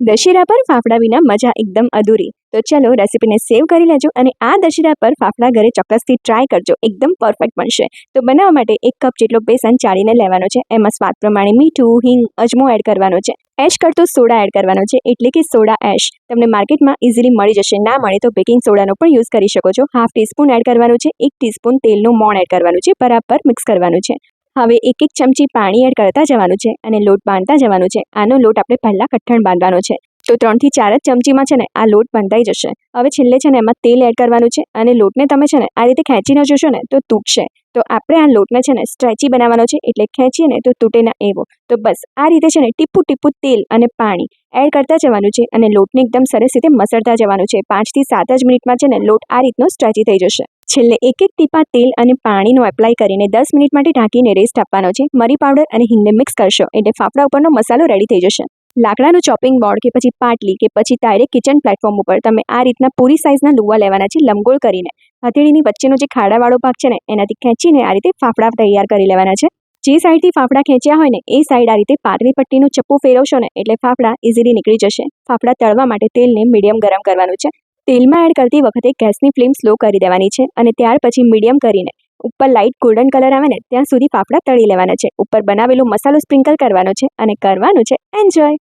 દશેરા પર ફાફડા વિના મજા એકદમ અધૂરી. તો ચલો રેસીપીને સેવ કરી લેજો અને આ દશેરા પર ફાફડા ઘરે ચોક્કસથી ટ્રાય કરજો. એકદમ પરફેક્ટ બનશે. તો બનાવવા માટે એક કપ જેટલો બેસન ચાળીને લેવાનો છે. એમાં સ્વાદ પ્રમાણે મીઠું, હિંગ, અજમો એડ કરવાનો છે. એશ કરતો સોડા એડ કરવાનો છે. એટલે કે સોડા એશ તમને માર્કેટમાં ઇઝીલી મળી જશે. ના મળે તો બેકિંગ સોડાનો પણ યુઝ કરી શકો છો. હાફ ટીસ્પૂન એડ કરવાનું છે. એક ટીસ્પૂન તેલનું મોણ એડ કરવાનું છે. બરાબર મિક્સ કરવાનું છે. હવે એક એક ચમચી પાણી એડ કરતા જવાનું છે અને લોટ બાંધતા જવાનું છે. આનો લોટ આપણે પહેલાં કઠણ બાંધવાનો છે. તો ત્રણથી ચાર જ ચમચીમાં છે ને આ લોટ બંધાઈ જશે. હવે છેલ્લે છે ને એમાં તેલ એડ કરવાનું છે અને લોટને તમે છે ને આ રીતે ખેંચીને જોશો ને તો તૂટશે. તો આપણે આ લોટને છે ને સ્ટ્રેચી બનાવવાનો છે એટલે ખેંચીએ ને તો તૂટે ના એવો. તો બસ આ રીતે છે ને ટીપું ટીપું તેલ અને પાણી એડ કરતા જવાનું છે અને લોટને એકદમ સરસ રીતે મસળતા જવાનું છે. પાંચથી સાત જ મિનિટમાં છે ને લોટ આ રીતનો સ્ટ્રેચી થઈ જશે. છેલ્લે એક એક ટીપા તેલ અને પાણીનો એપ્લાય કરીને દસ મિનિટ માટે ઢાંકીને રેસ્ટ આપવાનો છે. મરી પાવડર અને હિંગને મિક્સ કરશો એટલે ફાફડા ઉપરનો મસાલો રેડી થઈ જશે. લાકડાનું ચોપિંગ બોર્ડ કે પછી પાટલી કે પછી ડાયરેક્ટ કિચન પ્લેટફોર્મ ઉપર તમે આ રીતના પૂરી સાઇઝના લુવા લેવાના છે લંબગોળ કરીને. હથેળીની વચ્ચેનો જે ખાડાવાળો ભાગ છે ને, એનાથી ખેંચીને આ રીતે ફાફડા તૈયાર કરી લેવાના છે. જે સાઈડથી ફાફડા ખેંચ્યા હોય ને, એ સાઈડ આ રીતે પાતળી પટ્ટીનું ચપ્પુ ફેરવશો ને, એટલે ફાફડા ઇઝીલી નીકળી જશે. ફાફડા તળવા માટે તેલને મીડિયમ ગરમ કરવાનું છે. તેલમાં એડ કરતી વખતે ગેસની ફ્લેમ સ્લો કરી દેવાની છે અને ત્યાર પછી મીડિયમ કરીને ઉપર લાઇટ ગોલ્ડન કલર આવે ને, ત્યાં સુધી ફાફડા તળી લેવાના છે. ઉપર બનાવેલો મસાલો સ્પ્રિંકલ કરવાનો છે અને કરવાનું છે એન્જોય!